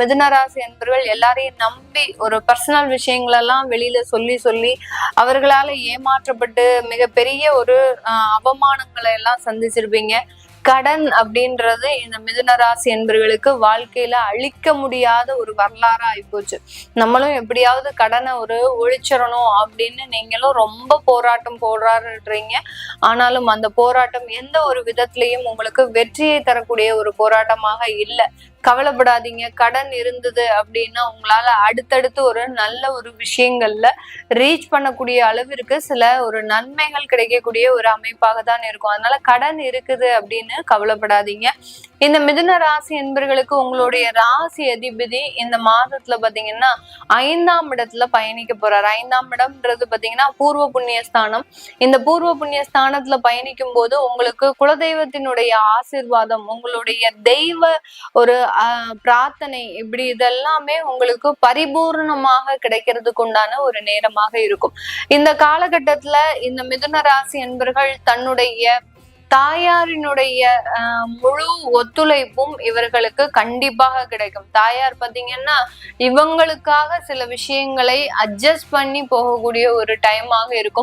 மிதுனராசி என்பவர்கள் எல்லாரையும் நம்பி ஒரு பர்சனல் விஷயங்களெல்லாம் வெளியில சொல்லி சொல்லி அவர்களால ஏமாற்றப்பட்டு மிகப்பெரிய ஒரு அவமானங்களை எல்லாம் சந்திச்சிருப்பீங்க. கடன் அப்படின்றது இந்த மிதுனராசி என்பவர்களுக்கு வாழ்க்கையில அழிக்க முடியாத ஒரு வரலாறா ஆயிப்போச்சு. நம்மளும் எப்படியாவது கடனை ஒரு ஒழிச்சிடணும் அப்படின்னு நீங்களும் ரொம்ப போராட்டம் போராடுறீங்க. ஆனாலும் அந்த போராட்டம் எந்த ஒரு விதத்திலையும் உங்களுக்கு வெற்றியை தரக்கூடிய ஒரு போராட்டமாக இல்லை. கவலைப்படாதீங்க. கடன் இருந்தது அப்படின்னா உங்களால அடுத்தடுத்து ஒரு நல்ல ஒரு விஷயங்கள்ல ரீச் பண்ணக்கூடிய அளவிற்கு சில ஒரு நன்மைகள் கிடைக்கக்கூடிய ஒரு அமைப்பாக தான் இருக்கும். அதனால கடன் இருக்குது அப்படின்னு கவலைப்படாதீங்க. இந்த மிதுன ராசி என்பர்களுக்கு உங்களுடைய ராசி அதிபதி இந்த மாதத்துல பாத்தீங்கன்னா ஐந்தாம் இடத்துல பயணிக்க போறாரு. ஐந்தாம் இடம்ன்றது பாத்தீங்கன்னா பூர்வ புண்ணிய ஸ்தானம். இந்த பூர்வ புண்ணிய ஸ்தானத்துல பயணிக்கும் போது உங்களுக்கு குலதெய்வத்தினுடைய ஆசீர்வாதம் உங்களுடைய தெய்வ ஒரு பிரார்த்தனை இப்படி இதெல்லாமே உங்களுக்கு பரிபூர்ணமாக கிடைக்கிறதுக்கு உண்டான ஒரு நேரமாக இருக்கும். இந்த காலகட்டத்துல இந்த மிதுன ராசி என்பர்கள் தன்னுடைய தாயாரினுடைய ஆஹ், முழு ஒத்துழைப்பும் இவர்களுக்கு கண்டிப்பாக கிடைக்கும். தாயார் பாத்தீங்கன்னா இவங்களுக்காக சில விஷயங்களை அட்ஜஸ்ட் பண்ணி போகக்கூடிய ஒரு டைமாக இருக்கும்.